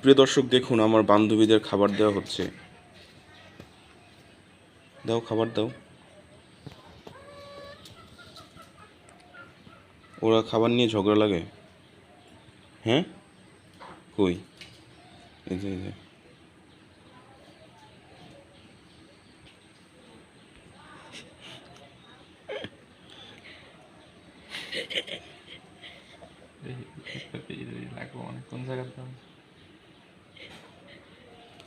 প্রিয় দর্শক দেখুন আমার বান্ধবীদের খাবার দেওয়া হচ্ছে দাও খাবার দাও ওরা খাবার নিয়ে ঝগড়া লাগে হ্যাঁ কই এই যে এই যে লাগবো অনেক কোন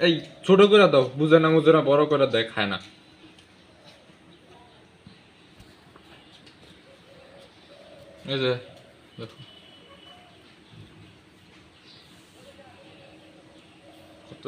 এই, ছোট করে দাও, বুঝে না বুঝে না, বড় করে দেয় খায় না। এই যে, দেখো। কত